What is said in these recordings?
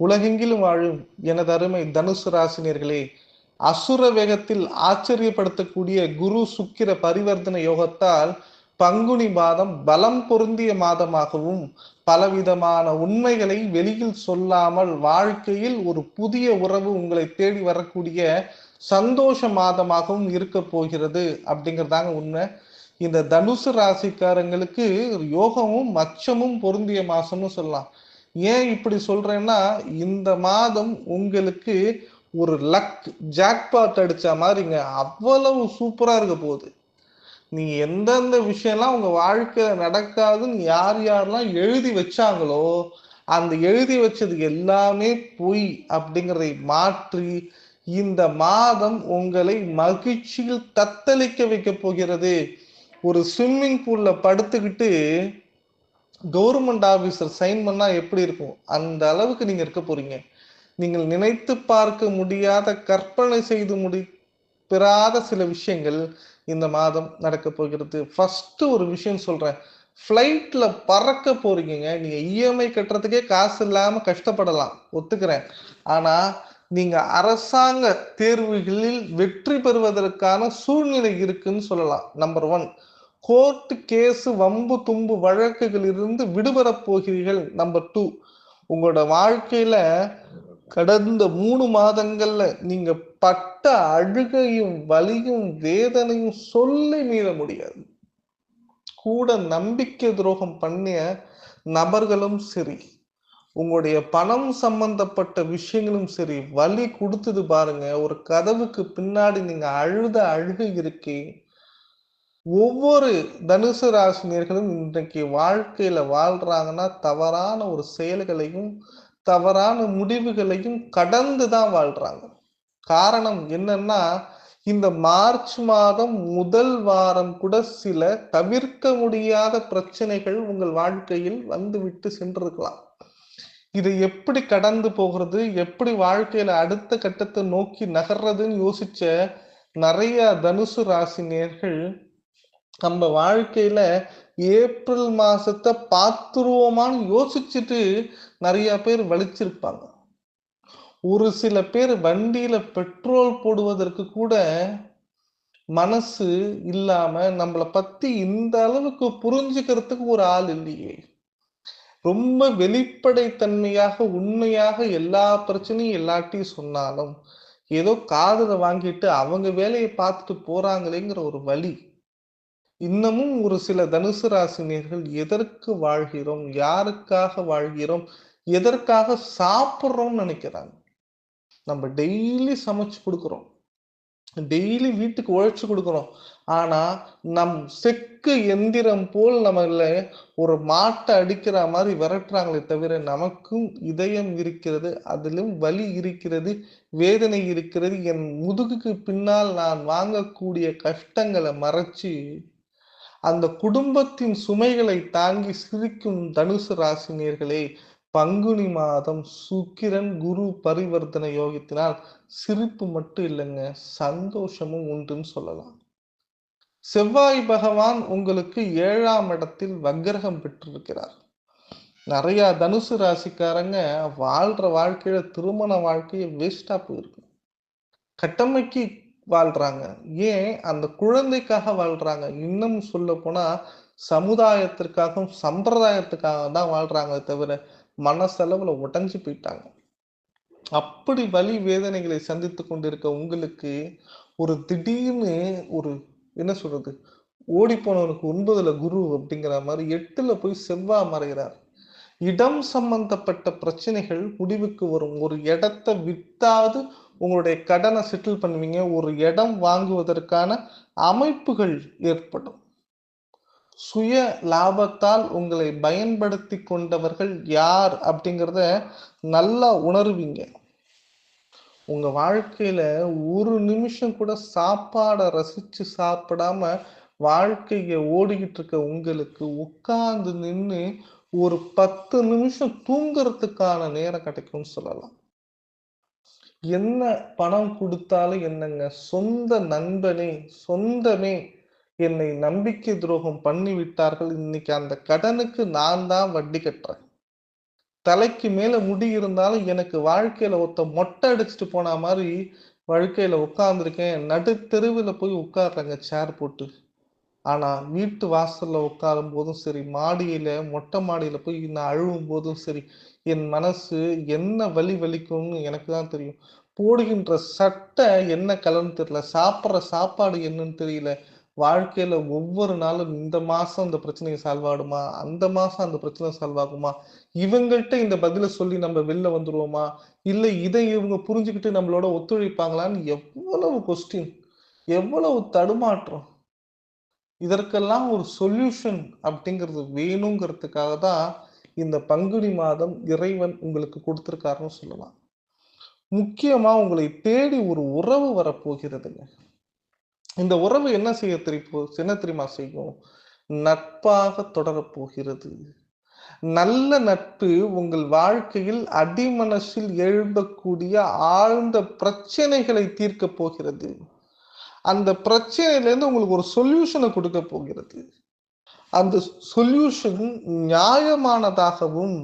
உலகெங்கிலும் வாழும் எனது அருமை தனுசு ராசினியர்களே அசுர வேகத்தில் ஆச்சரியப்படுத்தக்கூடிய குரு சுக்கிர பரிவர்த்தனை யோகத்தால் பங்குனி மாதம் பலம் பொருந்திய மாதமாகவும் பலவிதமான உண்மைகளை வெளியில் சொல்லாமல் வாழ்க்கையில் ஒரு புதிய உறவு உங்களை தேடி வரக்கூடிய சந்தோஷ மாதமாகவும் இருக்க போகிறது அப்படிங்கிறதாங்க உண்மை. இந்த தனுசு ராசிக்காரங்களுக்கு யோகமும் மச்சமும் பொருந்திய மாசம்னு சொல்லலாம். ஏன் இப்படி சொல்றேன்னா இந்த மாதம் உங்களுக்கு ஒரு லக் ஜாக்பாட் அடிச்ச மாதிரிங்க. அவ்வளவு சூப்பரா இருக்க போகுது. நீ எந்தெந்த விஷயம்லாம் உங்க வாழ்க்கையில நடக்காதுன்னு யார் யாரெல்லாம் எழுதி வச்சாங்களோ அந்த எழுதி வச்சது எல்லாமே பொய் அப்படிங்கிறதை மாற்றி இந்த மாதம் உங்களை மகிழ்ச்சியில் தத்தளிக்க வைக்க போகிறது. ஒரு ஸ்விம்மிங் பூல்ல படுத்துக்கிட்டு கவர்மெண்ட் ஆபீசர் சைன் பண்ணா எப்படி இருக்கும்? அந்த அளவுக்கு நீங்க இருக்க போறீங்க. நீங்கள் நினைத்து பார்க்க முடியாத கற்பனை செய்து முடி பெறாத சில விஷயங்கள் இந்த மாதம் நடக்க போகிறது. ஃபர்ஸ்ட் ஒரு விஷயம் சொல்றேன். ஃப்ளைட்ல பறக்க போறீங்க நீங்க இஎம்ஐ கட்டுறதுக்கே காசு இல்லாம கஷ்டப்படலாம். ஒத்துக்கிறேன். ஆனா நீங்க அரசாங்க தேர்வுகளில் வெற்றி பெறுவதற்கான சூழ்நிலை இருக்குன்னு சொல்லலாம். நம்பர் ஒன் கோர்ட் கேஸு வம்பு தும்பு வழக்குகளிலிருந்து விடுபட போகிறீர்கள் நம்பர் டூ உங்களோட வாழ்க்கையில கடந்த மூணு மாதங்கள்ல நீங்க பட்ட அழுகையும் வலியும் வேதனையும் சொல்லி மீற முடியாது. கூட நம்பிக்கை துரோகம் பண்ணிய நபர்களும் சரி. உங்களுடைய பணம் சம்பந்தப்பட்ட விஷயங்களும் சரி. வலி கொடுத்தது பாருங்க. ஒரு கதவுக்கு பின்னாடி நீங்க அழுத அழுகை இருக்கே. ஒவ்வொரு தனுசு ராசினியர்களும் இன்றைக்கு வாழ்க்கையில வாழ்றாங்கன்னா தவறான ஒரு செயல்களையும் தவறான முடிவுகளையும் கடந்து தான் வாழ்றாங்க. காரணம் என்னன்னா இந்த மார்ச் மாதம் முதல் வாரம் கூட சில தவிர்க்க முடியாத பிரச்சனைகள் உங்கள் வாழ்க்கையில் வந்துவிட்டு சென்றிருக்கலாம். இதை எப்படி கடந்து போகிறது எப்படி வாழ்க்கையில அடுத்த கட்டத்தை நோக்கி நகர்றதுன்னு யோசிச்ச நிறைய தனுசு ராசினியர்கள் நம்ம வாழ்க்கையில ஏப்ரல் மாசத்தை பார்த்துருவோமான்னு யோசிச்சுட்டு நிறைய பேர் வலிச்சிருப்பாங்க. ஒரு சில பேர் வண்டியில பெட்ரோல் போடுவதற்கு கூட மனசு இல்லாம நம்மளை பத்தி இந்த அளவுக்கு புரிஞ்சுக்கிறதுக்கு ஒரு ஆள் இல்லையே. ரொம்ப வெளிப்படைத்தன்மையாக உண்மையாக எல்லா பிரச்சனையும் எல்லாத்தையும் சொன்னாலும் ஏதோ காதலை வாங்கிட்டு அவங்க வேலையை பார்த்துட்டு போறாங்களேங்கிற ஒரு வழி இன்னமும் ஒரு சில தனுசு ராசினியர்கள் எதற்கு வாழ்கிறோம்? யாருக்காக வாழ்கிறோம்? எதற்காக சாப்பிட்றோம்னு நினைக்கிறாங்க. நம்ம டெய்லி சமைச்சு கொடுக்குறோம். டெய்லி வீட்டுக்கு உழைச்சு கொடுக்குறோம். ஆனா நம் செக்கு எந்திரம் போல் நம்மள ஒரு மாட்டை அடிக்கிற மாதிரி விரட்டுறாங்களே தவிர நமக்கும் இதயம் இருக்கிறது அதிலும் வலி இருக்கிறது வேதனை இருக்கிறது. என் முதுகுக்கு பின்னால் நான் வாங்கக்கூடிய கஷ்டங்களை மறைச்சு அந்த குடும்பத்தின் சுமைகளை தாங்கி சிரிக்கும் தனுசு ராசினியர்களே பங்குனி மாதம் சுக்கிரன் குரு பரிவர்த்தனை யோகத்தினால் சிரிப்பு மட்டும் இல்லைங்க சந்தோஷமும் உண்டுன்னு சொல்லலாம். செவ்வாய் பகவான் உங்களுக்கு ஏழாம் இடத்தில் வக்கிரகம் பெற்றிருக்கிறார். நிறைய தனுசு ராசிக்காரங்க வாழ்ற வாழ்க்கையில திருமண வாழ்க்கையை வேஸ்டா போயிருக்கு. கட்டமைக்கு வாழ்றாங்க. ஏன்? அந்த குழந்தைக்காக வாழ்றாங்க. இன்னும் சொல்ல போனா சமுதாயத்திற்காகவும் சம்பிரதாயத்துக்காக தான் வாழ்றாங்க தவிர மனசளவுல உடஞ்சு போயிட்டாங்க. அப்படி வலி வேதனைகளை சந்தித்து கொண்டிருக்க உங்களுக்கு ஒரு திடீர்னு ஒரு என்ன சொல்றது ஓடி போனவனுக்கு ஒன்பதுல குரு அப்படிங்கிற மாதிரி எட்டுல போய் செவ்வா மறைகிறார். இடம் சம்பந்தப்பட்ட பிரச்சனைகள் முடிவுக்கு வரும். ஒரு இடத்தை வித்தாது உங்களுடைய கடனை செட்டில் பண்ணுவீங்க. ஒரு இடம் வாங்குவதற்கான அமைப்புகள் ஏற்படும். சுய லாபத்தால் உங்களை பயன்படுத்தி கொண்டவர்கள் யார் அப்படிங்கிறத நல்லா உணர்வீங்க. உங்க வாழ்க்கையில ஒரு நிமிஷம் கூட சாப்பாடை ரசிச்சு சாப்பிடாம வாழ்க்கைய ஓடிக்கிட்டு இருக்க உங்களுக்கு உட்கார்ந்து நின்று ஒரு பத்து நிமிஷம் தூங்குறதுக்கான நேரம் கிடைக்கும்னு சொல்லலாம். என்ன பணம் கொடுத்தாலும் என்னங்க? சொந்த நண்பனே சொந்தமே என்னை நம்பிக்கை துரோகம் பண்ணி விட்டார்கள் இன்னைக்கு அந்த கடனுக்கு நான் தான் வட்டி கட்டுறேன். தலைக்கு மேல முடி இருந்தாலும் எனக்கு வாழ்க்கையில ஒருத்த மொட்டை அடிச்சுட்டு போன மாதிரி வாழ்க்கையில உட்கார்ந்துருக்கேன். நடு தெருவில் போய் உட்கார்றேங்க சேர் போட்டு. ஆனா வீட்டு வாசல்ல உட்காரும் போதும் சரி மாடியில மொட்டை மாடியில போய் நான் அழுவும் போதும் சரி என் மனசு என்ன வலி வலிக்கும்னு எனக்கு தான் தெரியும். போடுகின்ற சட்டை என்ன கலர்னு தெரியல. சாப்பிட்ற சாப்பாடு என்னன்னு தெரியல. வாழ்க்கையில ஒவ்வொரு நாளும் இந்த மாசம் இந்த பிரச்சனையை சால்வ் ஆகுமா? அந்த மாசம் அந்த பிரச்சனை சால்வ் ஆகுமா? இவங்கள்ட்ட இந்த பதிலை சொல்லி நம்ம வெளில வந்துருவோமா? இல்ல இதை இவங்க புரிஞ்சுக்கிட்டு நம்மளோட ஒத்துழைப்பாங்களான்னு எவ்வளவு கொஸ்டின் எவ்வளவு தடுமாற்றம். இதற்கெல்லாம் ஒரு சொல்யூஷன் அப்படிங்கிறது வேணுங்கிறதுக்காக தான் இந்த பங்குனி மாதம் இறைவன் உங்களுக்கு கொடுத்துருக்காருன்னு சொல்லலாம். முக்கியமா உங்களை தேடி ஒரு உறவு வரப்போகிறதுங்க. இந்த உறவு என்ன செய்ய தெரிப்போ என்ன தெரியுமா செய்யும்? நட்பாக தொடரப் போகிறது. நல்ல நட்பு உங்கள் வாழ்க்கையில் அடிமனசில் எழும்பக்கூடிய ஆழ்ந்த பிரச்சனைகளை தீர்க்க போகிறது. அந்த பிரச்சனையிலேருந்து உங்களுக்கு ஒரு சொல்யூஷனை கொடுக்க போகிறது. அந்த சொல்யூஷன் நியாயமானதாகவும்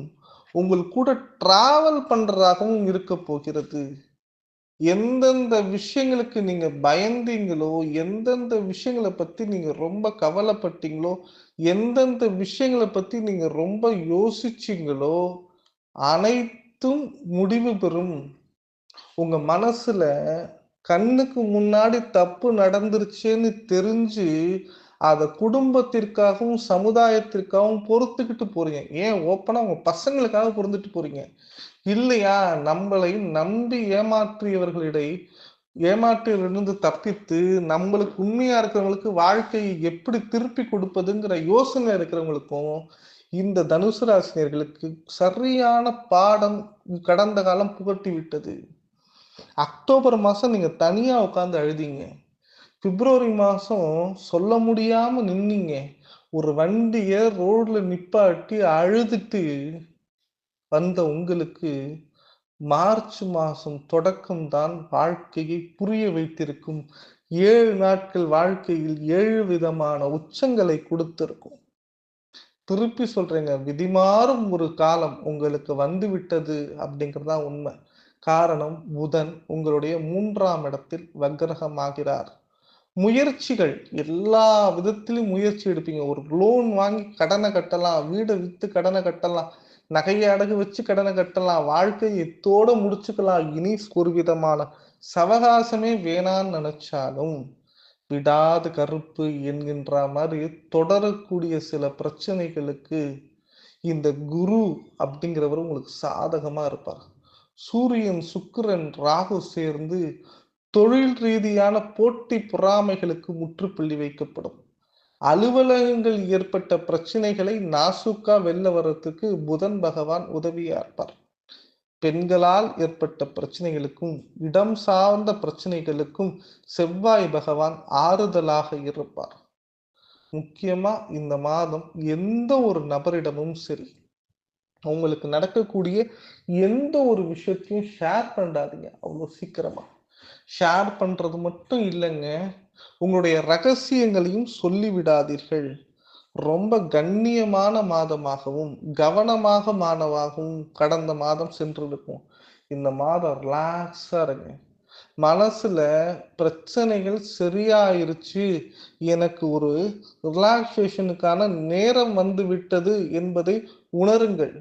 உங்கள் கூட டிராவல் பண்றதாகவும் இருக்க போகிறது. எந்தெந்த விஷயங்களுக்கு நீங்க பயந்தீங்களோ எந்தெந்த விஷயங்களை பத்தி நீங்க ரொம்ப கவலைப்பட்டீங்களோ எந்தெந்த விஷயங்களை பத்தி நீங்க ரொம்ப யோசிச்சீங்களோ அனைத்தும் முடிவு பெறும். உங்க மனசுல கண்ணுக்கு முன்னாடி தப்பு நடந்துருச்சுன்னு தெரிஞ்சு அதை குடும்பத்திற்காகவும் சமுதாயத்திற்காகவும் பொறுத்துக்கிட்டு போறீங்க. ஏன் ஓப்பனா உங்க பசங்களுக்காக பொருந்துட்டு போறீங்க? இல்லையா? நம்மளை நம்பி ஏமாற்றியவர்களிடை ஏமாற்றியிலிருந்து தப்பித்து நம்மளுக்கு உண்மையா இருக்கிறவங்களுக்கு வாழ்க்கையை எப்படி திருப்பி கொடுப்பதுங்கிற யோசனை இருக்கிறவங்களுக்கும் இந்த தனுசு ராசினியர்களுக்கு சரியான பாடம் கடந்த காலம் புகட்டி விட்டது அக்டோபர் மாசம் நீங்க தனியா உட்காந்து அழுதிங்க. பிப்ரவரி மாதம் சொல்ல முடியாமல் நின்னீங்க. ஒரு வண்டியை ரோடில் நிப்பாட்டி அழுதுட்டு வந்த உங்களுக்கு மார்ச் மாதம் தொடக்கம் தான் வாழ்க்கையை புரிய வைத்திருக்கும். ஏழு நாட்கள் வாழ்க்கையில் ஏழு விதமான உச்சங்களை கொடுத்திருக்கும். திருப்பி சொல்றேங்க விதிமாறும் ஒரு காலம் உங்களுக்கு வந்து விட்டது அப்படிங்கறதா உண்மை. காரணம் புதன் உங்களுடைய மூன்றாம் இடத்தில் வக்கிரகமாகிறார் முயற்சிகள் எல்லா விதத்திலும் முயற்சி எடுப்பீங்க. ஒரு லோன் வாங்கி கடனை கட்டலாம் வீடை வித்து கடனை கட்டலாம் நகையை அடகு வச்சு கடனை கட்டலாம் வாழ்க்கையை எத்தோட முடிச்சுக்கலாம். இனி ஒரு விதமான சவகாசமே வேணான்னு நினைச்சாலும் விடாத கருப்பு என்கின்ற மாதிரி தொடரக்கூடிய சில பிரச்சனைகளுக்கு இந்த குரு அப்படிங்கிறவர் உங்களுக்கு சாதகமா இருப்பார். சூரியன் சுக்கிரன் ராகு சேர்ந்து தொழில் ரீதியான போட்டி பொறாமைகளுக்கு முற்றுப்புள்ளி வைக்கப்படும். அலுவலகங்கள் ஏற்பட்ட பிரச்சனைகளை நாசுக்கா வெல்ல வர்றதுக்கு புதன் பகவான் உதவியா இருப்பார் பெண்களால் ஏற்பட்ட பிரச்சனைகளுக்கும் இடம் சார்ந்த பிரச்சனைகளுக்கும் செவ்வாய் பகவான் ஆறுதலாக இருப்பார். முக்கியமா இந்த மாதம் எந்த ஒரு நபரிடமும் சரி அவங்களுக்கு நடக்கக்கூடிய எந்த ஒரு விஷயத்தையும் ஷேர் பண்ணாதீங்க அவ்வளோ சீக்கிரமா. ஷேர் பண்ணுறது மட்டும் இல்லைங்க. உங்களுடைய ரகசியங்களையும் சொல்லிவிடாதீர்கள். ரொம்ப கண்ணியமான மாதமாகவும் கவனமாக மாணவாகவும் கடந்த மாதம் சென்றிருக்கும் இந்த மாதம் ரிலாக்ஸாக இருங்க. மனசில் பிரச்சனைகள் சரியாயிருச்சு. எனக்கு ஒரு ரிலாக்ஸேஷனுக்கான நேரம் வந்து விட்டது என்பதை உணருங்கள்.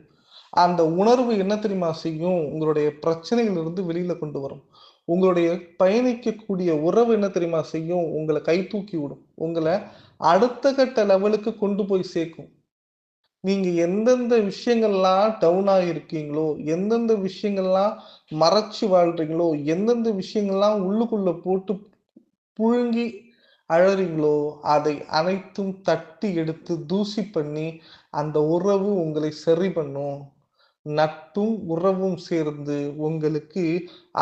அந்த உணர்வு என்ன தெரியுமா செய்யும்? உங்களுடைய பிரச்சனைகளிலிருந்து வெளியில் கொண்டு வரும். உங்களுடைய பயணிக்கக்கூடிய உறவு என்ன தெரியுமா செய்யும்? உங்களை கை தூக்கி விடும். உங்களை அடுத்த கட்ட லெவலுக்கு கொண்டு போய் சேர்க்கும். நீங்க எந்தெந்த விஷயங்கள்லாம் டவுன் ஆகிருக்கீங்களோ எந்தெந்த விஷயங்கள்லாம் மறைச்சு வாழ்றீங்களோ எந்தெந்த விஷயங்கள்லாம் உள்ளுக்குள்ள போட்டு புழுங்கி அழறீங்களோ அதை அனைத்தும் தட்டி எடுத்து தூசி பண்ணி அந்த உறவு உங்களை சரி பண்ணும். நட்பும் உறவும் சேர்ந்து உங்களுக்கு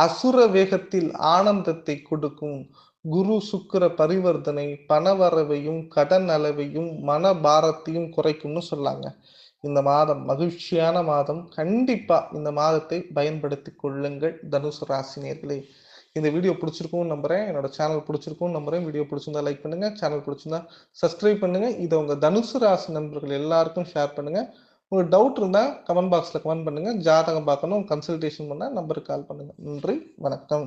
அசுர வேகத்தில் ஆனந்தத்தை கொடுக்கும். குரு சுக்கிர பரிவர்த்தனை பணவரவையும் கடன் அளவையும் மன பாரத்தையும் குறைக்கும்னு சொல்லாங்க. இந்த மாதம் மகிழ்ச்சியான மாதம். கண்டிப்பா இந்த மாதத்தை பயன்படுத்தி கொள்ளுங்கள் தனுசு ராசினியர்களே இந்த வீடியோ பிடிச்சிருக்கும் நம்புறேன். என்னோட சேனல் பிடிச்சிருக்கும் நம்புறேன். வீடியோ பிடிச்சிருந்தா லைக் பண்ணுங்க. சேனல் பிடிச்சிருந்தா சப்ஸ்கிரைப் பண்ணுங்க. இதை உங்க தனுசு ராசி நண்பர்கள் எல்லாருக்கும் ஷேர் பண்ணுங்க. உங்களுக்கு டவுட் இருந்தா கமெண்ட் பாக்ஸ்ல கமெண்ட் பண்ணுங்க. ஜாதகம் பார்க்கணும். கன்சல்டேஷன் பண்ணால் நம்பருக்கு கால் பண்ணுங்க. நன்றி. வணக்கம்.